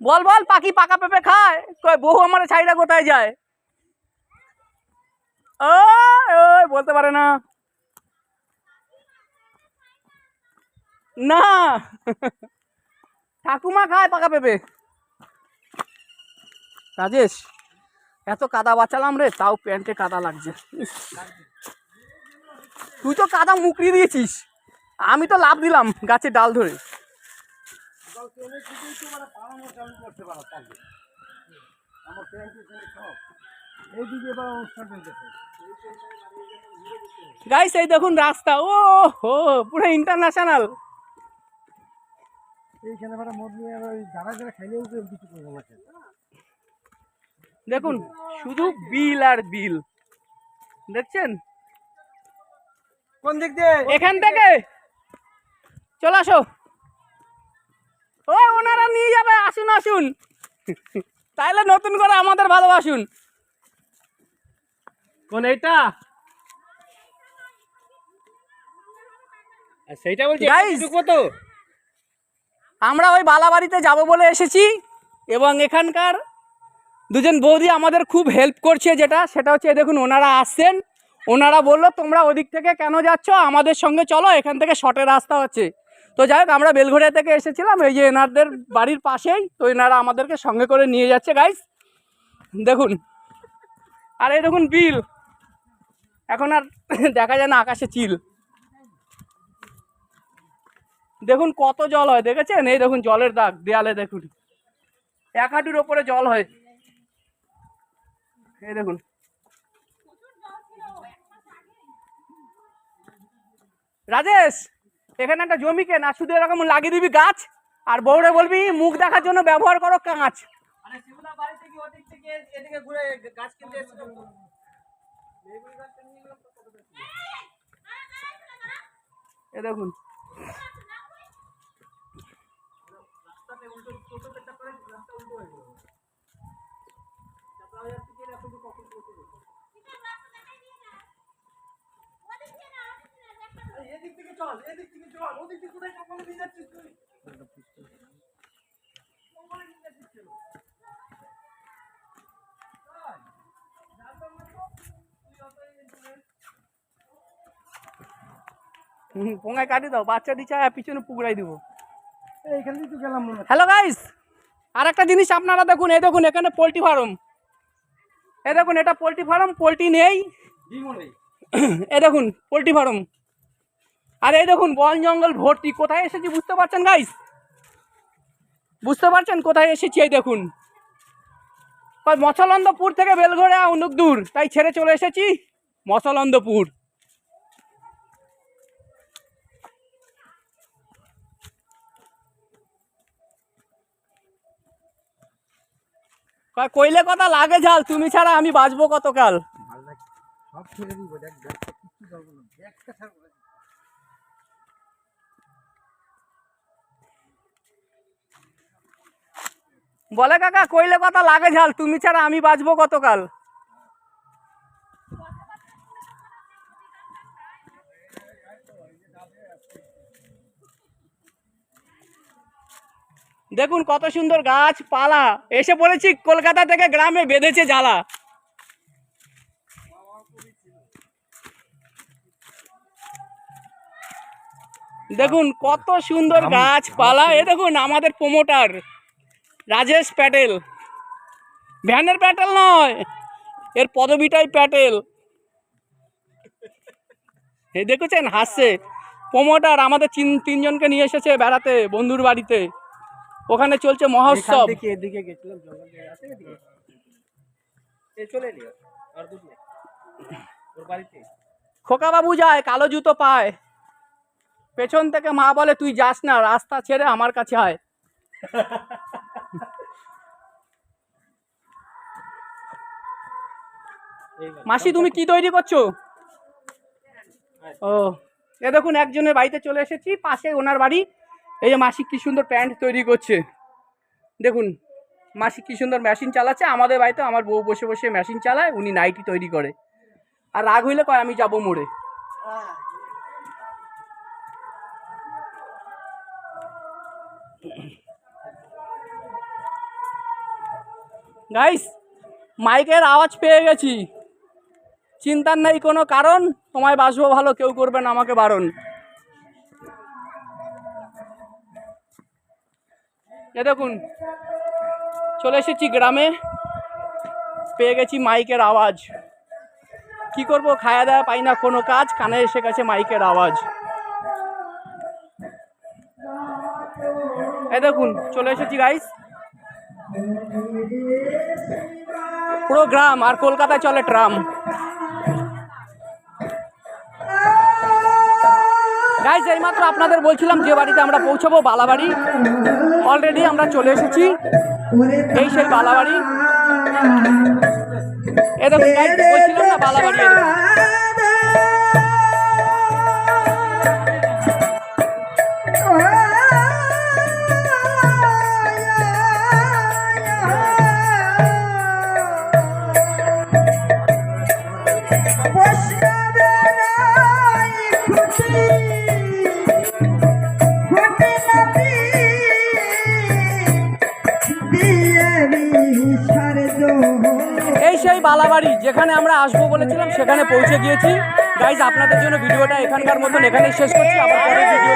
বল বল, পাখি পাকা পেঁপে খায়। কয় বহু আমার ছাইরা কোথায় যায়? ও বলতে পারে না। না। ঠাকুমা খায় পাকা পেঁপে। রাজেশ, এত কাদা বাঁচালাম রে, তাও প্যান্টে কাদা লাগছে। তুই তো কাদা মুকড়িয়ে দিয়েছিস। আমি তো লাভ দিলাম গাছের ডাল ধরে। এইদিকে এবার অনুষ্ঠান চলতেছে গাইস এই দেখুন রাস্তা। ও হো পুরো ইন্টারন্যাশনাল এইখানে নিয়ে আবার ওই যারা যারা খাইলেও কিছু করব না। দেখুন শুধু বিল আর বিল দেখছেন? কোন দিক দিয়ে? এখান থেকে। চলে আসো। ও ওনারা নিয়ে যাবে আসুন আসুন। তাইলে নতুন করে আমাদের ভালোবাসুন। কোন এইটা? সেইটা বলছি Guys! ঢুকবো তো আমরা ওই বালাবাড়িতে যাব বলে এসেছি এবং এখানকার দুজন বৌদি আমাদের খুব হেল্প করছে যেটা সেটা হচ্ছে দেখুন ওনারা আসছেন। ওনারা বলল তোমরা ওদিক থেকে কেন যাচ্ছ? আমাদের সঙ্গে চলো এখান থেকে শর্টের রাস্তা হচ্ছে। তো যাই হোক, আমরা বেলঘড়িয়া থেকে এসেছিলাম, এই যে এনারদের বাড়ির পাশেই, তো এনারা আমাদেরকে সঙ্গে করে নিয়ে যাচ্ছে গাইস দেখুন, আর এই দেখুন বিল। এখন আর দেখা যায় না, আকাশে চিল। দেখুন কত জল হয়, দেখেছেন? এই দেখুন জলের দাগ, দেয়ালে দেখুন। এক হাঁটুর ওপরে জল হয়। এই দেখুন। রাজেশ! এখানে একটা জমি কেন আর শুধু এরকম লাগিয়ে দিবি গাছ আর বউরে বলবি মুখ দেখার জন্য ব্যবহার করো কাঁচ। থেকে এদিকে ঘুরে গাছ কিনতে এসেছিল এ দেখুন এদিক থেকে চল এদিক থেকে চল ওদিক থেকে কোথায় কখনো নিয়ে যাচ্ছিস তুই? হুম, পোঙায় কাটি দাও বাচ্চা দিচ্ছে আর পিছনে পুকুরাই দিব। এইখান তো গেলাম হ্যালো গাইস আর একটা জিনিস আপনারা দেখুন এই দেখুন এখানে পোলট্রি ফার্ম। এই দেখুন এটা পোলট্রি ফার্ম পোলট্রি নেই। এই দেখুন পোলট্রি ফার্ম। আর এই দেখুন বন জঙ্গল ভর্তি কোথায় এসেছি বুঝতে পারছেন গাইস বুঝতে পারছেন কোথায় এসেছি এই দেখুন মছলন্দপুর থেকে বেলঘড়া অনেক দূর তাই ছেড়ে চলে এসেছি মছলন্দপুর কইলে কথা লাগে ঝাল তুমি ছাড়া আমি বাঁচবো কতকাল সব ছেড়ে দিব দেখ দেখ কিচ্ছু করব না একটা ছাড়বো না বলে কাকা কইলে কথা লাগে ঝাল তুমি ছাড়া আমি বাঁচবো কতকাল? দেখুন কত সুন্দর গাছ পালা। এসে পড়েছি কলকাতা থেকে গ্রামে বেঁধেছে জ্বালা। দেখুন কত সুন্দর গাছপালা এ দেখুন আমাদের প্রমোটার রাজেশ প্যাটেল। ভ্যানের প্যাটেল নয় এর পদবিটাই প্যাটেল। এই দেখেছেন হাসছে। প্রমোটার আমাদের তিন তিনজনকে নিয়ে এসেছে বেড়াতে বন্ধুর বাড়িতে। ওখানে চলছে মহোৎসব। খোকা খোকাবাবু যায় কালো জুতো পায়। পেছন থেকে মা বলে তুই যাস না রাস্তা ছেড়ে আমার কাছে আয়। মাসি, তুমি কি তৈরি করছ? ও। এ দেখুন, একজনের বাড়িতে চলে এসেছি, পাশে ওনার বাড়ি। এই যে মাসি কি সুন্দর প্যান্ট তৈরি করছে। দেখুন, মাসি কি সুন্দর মেশিন চালাচ্ছে। আমাদের বাড়িতে আমার বউ বসে বসে মেশিন চালায়, উনি নাইটি তৈরি করে। আর রাগ হইলে কয়, আমি যাব মোড়ে। গাইস মাইকের আওয়াজ পেয়ে গেছি। চিন্তার নেই কোনো কারণ, তোমায় বাসবো ভালো, কেউ করবে না, আমাকে বারণ। এ দেখুন, চলে এসেছি গ্রামে, পেয়ে গেছি মাইকের আওয়াজ। কি করব খাওয়া দাওয়া পাই না কোনো কাজ, কানে এসে গেছে মাইকের আওয়াজ। এ দেখুন, চলে এসেছি গাইস পুরো গ্রাম, আর কলকাতায় চলে ট্রাম। গাইজ এইমাত্র আপনাদের বলছিলাম যে বাড়িতে আমরা পৌঁছাবো বালাবাড়ি। অলরেডি আমরা চলে এসেছি। এই সেই বালাবাড়ি। এ দেখুন বলছিলাম না বালাবাড়ি এই সেই বালাবাড়ি, যেখানে আমরা আসব বলেছিলাম, সেখানে পৌঁছে গিয়েছি। গাইজ আপনাদের জন্য ভিডিওটা এখানকার মতন এখানেই শেষ করছি। আবার পরের ভিডিও